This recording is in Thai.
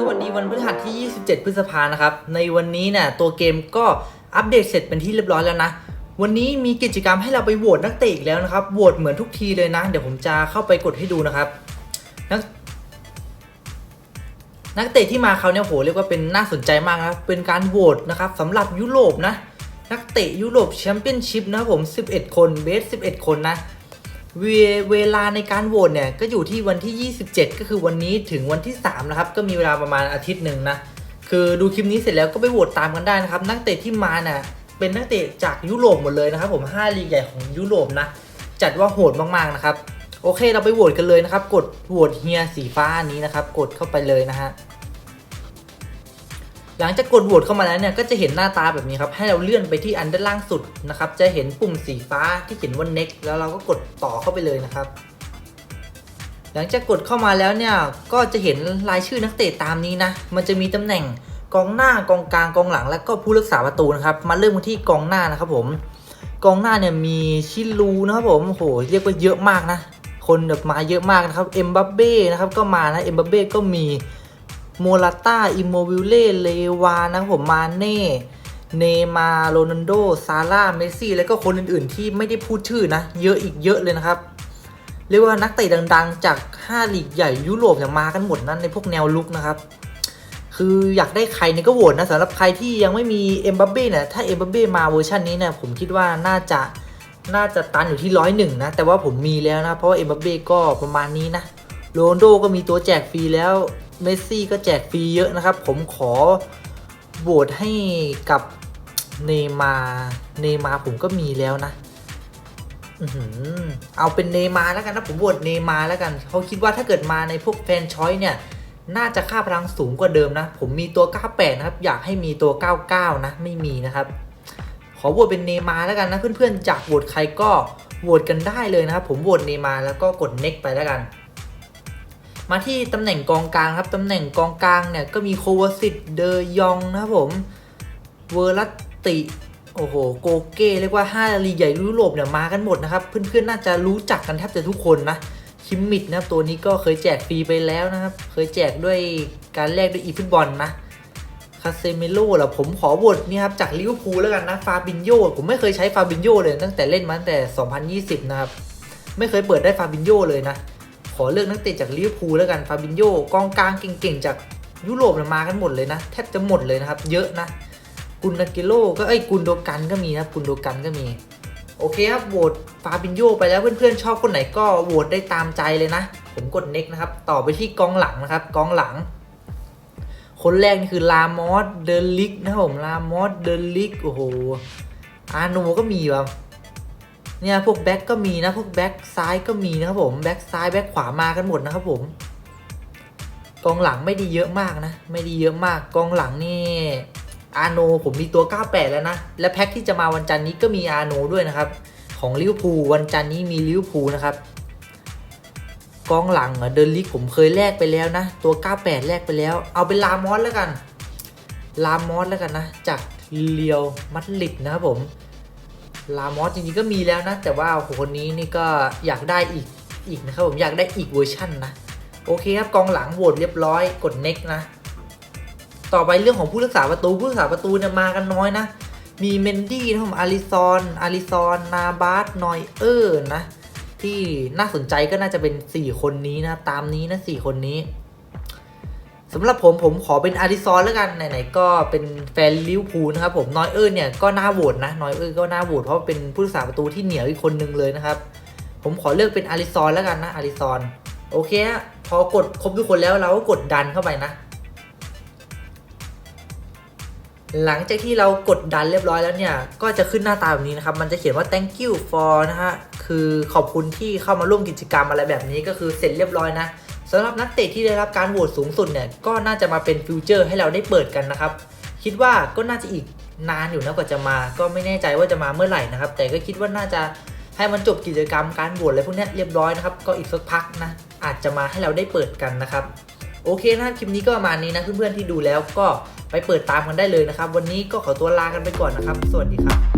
สวัสดีวันพฤหัสที่ 27 พฤษภานะครับ ในวันนี้เนี่ยตัวเกมก็อัปเดตเสร็จเป็นที่เรียบร้อยแล้วนะ วันนี้มีกิจกรรมให้เราไปโหวตนักเตะอีกแล้วนะครับ โหวตเหมือนทุกทีเลยนะ เดี๋ยวผมจะเข้าไปกดให้ดูนะครับนักนักเตะที่มาเขาเนี่ยโหเรียกว่าเป็นน่าสนใจมากนะเป็นการโหวตนะครับสำหรับยุโรปนะ นักเตะยุโรปแชมเปี้ยนชิพนะครับผม 11 คนเบส 11 คนนะ เวเวลาในการโหวตเนี่ยก็อยู่ที่วันที่ 27 ก็คือวันนี้ถึงวันที่3นะครับก็มีเวลาประมาณอาทิตย์หนึ่งนะคือดูคลิปนี้เสร็จแล้วก็ไปโหวตตามกันได้นะครับ นักเตะที่มาน่ะเป็นนักเตะจากยุโรปหมดเลยนะครับ ผม5ลีกใหญ่ของยุโรปนะจัดว่าโหดมากๆนะครับ โอเคเราไปโหวตกันเลยนะครับ กดโหวตเฮียสีฟ้านี้นะครับ กดเข้าไปเลยนะฮะ หลังจากกดโหวตเข้ามาแล้วเนี่ยก็จะเห็นหน้าตาแบบนี้ครับให้เราเลื่อนไปที่อันด้านล่างสุดนะครับจะเห็นปุ่มสีฟ้าที่เขียนว่า next แล้วเราก็กดต่อเข้าไปเลยนะครับ หลังจากกดเข้ามาแล้วเนี่ยก็จะเห็นรายชื่อนักเตะตามนี้นะมันจะมีตำแหน่งกองหน้ากองกลางกองหลัง และก็ผู้รักษาประตูนะครับมาเริ่มกันที่กองหน้านะครับผมกองหน้าเนี่ยมีชิลูนะครับผมโหเรียกว่าเยอะมากนะ คนแบบมาเยอะมากนะครับเอ็มบัปเบ้นะครับก็มานะเอ็มบัปเบ้ก็มี โมลาต้า อิโมวิลเล่ เลวานะครับผมมาเน่ เนมาโรนันโด ซาร่า เมสซี่ แล้วก็คนอื่นๆ ที่ไม่ได้พูดชื่อนะ เยอะอีกเยอะเลยนะครับ เรียกว่านักเตะดังๆ จาก 5 ลีกใหญ่ยุโรปเนี่ยมากันหมดนะในพวกแนวลุกนะครับ คืออยากได้ใครเนี่ยก็โหวตนะสำหรับใครที่ยังไม่มีเอ็มบัเบ้เนี่ยถ้าเอ็มบัเบ้มาเวอร์ชันนี้เนี่ยผมคิดว่าน่าจะน่าจะตันอยู่ที่ร้อยหนึ่งนะ แต่ว่าผมมีแล้วนะ เพราะว่าเอ็มบัเบ้ก็ประมาณนี้นะโรนลโดก็มีตัวแจกฟรีแล้ว เมสซี่ก็แจกฟรีเยอะนะครับ ผมขอโหวตให้กับเนมาเนมาผมก็มีแล้วนะอเอาเป็นเนมาแล้วกันนะผมโหวตเนมาแล้วกันเขาคิดว่าถ้าเกิดมาในพวกแฟนชอยเนี่ย น่าจะค่าพลังสูงกว่าเดิมนะ ผมมีตัว 98 นะครับ อยากให้มีตัว 99 นะ ไม่มีนะครับ ขอโหวตเป็นเนมาแล้วกันนะ เพื่อนๆจากโหวตใครก็โหวตกันได้เลยนะครับ ผมโหวตเนมาแล้วก็กด next ไปแล้วกัน มาที่ตำแหน่งกองกลางครับตำแหน่งกองกลางเนี่ยก็มีโควาสิตเดยองนะครับผมเวอร์ลัตติโอ้โหโกเก้เรียกว่า5ลีกใหญ่ยุโรปเนี่ยมากันหมดนะครับ เพื่อนๆน่าจะรู้จักกันแทบจะทุกคนนะคิมมิดนะครับตัวนี้ก็เคยแจกฟรีไปแล้วนะครับ เคยแจกด้วยการแลกด้วยอีฟุตบอลนะคาเซเมโร่เหรอผมขอโหวตนี่ครับจากลิเวอร์พูลแล้วกันนะฟาบินโยผมไม่เคยใช้ฟาบินโยเลยตั้งแต่เล่นมาตั้งแต่ 2020 นะครับ ไม่เคยเปิดได้ฟาบินโยเลยนะ อเลือกนักเตะจากลิเวอร์พูลแล้วกันฟาบินโยกองกลางเก่งๆ จากยุโรปมากันหมดเลยนะ แทบจะหมดเลยนะครับ เยอะนะกุนนาเกโลก็ไอ้ยกุนโดกันก็มีนะกุนโดกันก็มี โอเคครับโหวตฟาบินโยไปแล้วเพื่อนๆชอบคนไหนก็โหวตได้ตามใจเลยนะ ผมกด next นะครับ ต่อไปที่กองหลังนะครับ กองหลัง คนแรกนี่คือลามอสเดลิกนะครับผมลามอสเดลิกโอ้โหอาโนก็มีว่ะ เนี่ยพวกแบ็กก็มีนะพวกแบ็กซ้ายก็มีนะครับผมแบ็กซ้ายแบ็กขวามากันหมดนะครับผมกองหลังไม่ดีเยอะมากนะ ไม่ดีเยอะมากกองหลังนี่อาโนผมมีตัว 98 แล้วนะ และแพ็คที่จะมาวันจันนี้ก็มีอาโนด้วยนะครับ ของลิเวอร์พูลวันจันนี้มีลิเวอร์พูลนะครับกองหลังเดินลิกผมเคยแลกไปแล้วนะ ตัว 98 แลกไปแล้ว เอาเป็นลามอสแล้วกัน ลามอสแล้วกันนะ จากเรียวมัดลิดนะครับผม ลามอสจริงๆก็มีแล้วนะ แต่ว่าโอ้โหคนนี้นี่ก็อยากได้อีกอีกนะครับผมอยากได้อีกเวอร์ชั่นนะ โอเคครับกองหลังโหวตเรียบร้อยกด next นะ ต่อไปเรื่องของผู้รักษาประตูผู้รักษาประตูเนี่ยมากันน้อยนะ มีเมนดี้นะครับผมอาริซอนอาริซอนนาบาสนอยเออร์นะ ที่น่าสนใจก็น่าจะเป็น 4 คนนี้นะ ตามนี้นะ 4 คนนี้ สำหรับผมผมขอเป็นอาริซอนแล้วกัน ไหนๆก็เป็นแฟนลิวพูลนะครับผมนอยเออร์เนี่ยก็น่าโหวตนะนอยเออร์ก็น่าโหวตเพราะเป็นผู้รักษาประตูที่เหนียวอีกคนนึงเลยนะครับ ผมขอเลือกเป็นอาริซอนแล้วกันนะอาริซอนโอเคพอกดครบทุกคนแล้วเราก็กดดันเข้าไปนะ หลังจากที่เรากดดันเรียบร้อยแล้วเนี่ย ก็จะขึ้นหน้าตาแบบนี้นะครับ มันจะเขียนว่า thank you for นะฮะคือขอบคุณที่เข้ามาร่วมกิจกรรมอะไรแบบนี้ก็คือเสร็จเรียบร้อยนะ สำหรับนักเตะที่ได้รับการโหวตสูงสุดเนี่ยก็น่าจะมาเป็นฟิวเจอร์ให้เราได้เปิดกันนะครับ คิดว่าก็น่าจะอีกนานอยู่นะกว่าจะมา ก็ไม่แน่ใจว่าจะมาเมื่อไหร่นะครับ แต่ก็คิดว่าน่าจะให้มันจบกิจกรรมการโหวตอะไรพวกนี้เรียบร้อยนะครับ ก็อีกสักพักนะ อาจจะมาให้เราได้เปิดกันนะครับ โอเคนะคลิปนี้ก็ประมาณนี้นะเพื่อนๆที่ดูแล้วก็ไปเปิดตามกันได้เลยนะครับ วันนี้ก็ขอตัวลากันไปก่อนนะครับ สวัสดีครับ